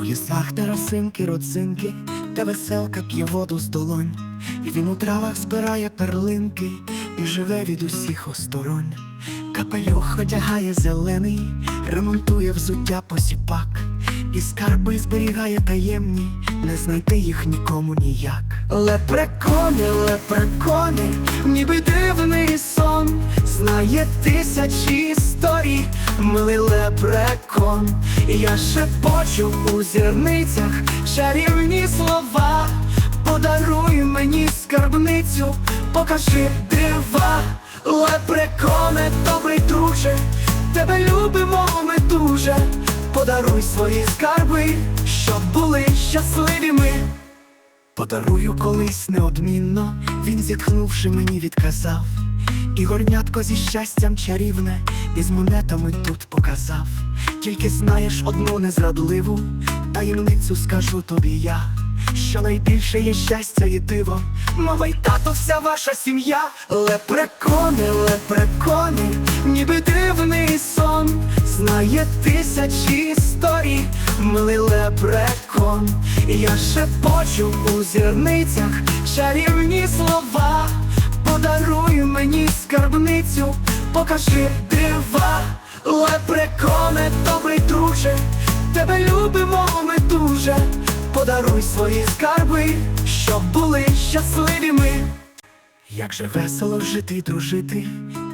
У лісах терасинки, родзинки, де веселка п'є воду з долонь, і він у травах збирає перлинки і живе від усіх осторонь. Капелюх одягає зелений, ремонтує взуття посіпак, і скарби зберігає таємні, не знайти їх нікому ніяк. Лепрекони, лепрекони, ніби дивний сон, знає тисячі історій, милий лепрекон. Я шепочу у зірницях чарівні слова. Подаруй мені скарбницю, покажи дива, лепреконе, добрий друже, тебе любимо ми дуже. Подаруй свої скарби, щоб були щасливі ми. Подарую колись неодмінно, він зітхнувши мені відказав, і горнятко зі щастям чарівне, із монетами тут показав. Тільки знаєш одну незрадливу таємницю скажу тобі я, що найбільше є щастя і диво, мова й тато, вся ваша сім'я, лепрекони, лепрекони, ніби дивний сон, знає тисячі історій, милий лепрекон, я шепочу у зірницях чарівні слова, подаруй мені скарбницю, покажи дива, лепреконе, добрий друже, тебе любимо ми дуже, подаруй свої скарби, щоб були щасливі ми. Як же весело жити дружити,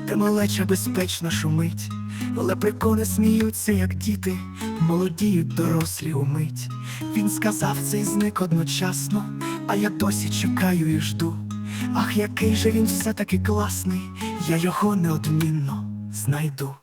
де малеча безпечно шумить, лепрекони сміються, як діти, молодіють дорослі умить. Він сказав це і зник одночасно, а я досі чекаю і жду. Ах, який же він все-таки класний, я його неодмінно знайду.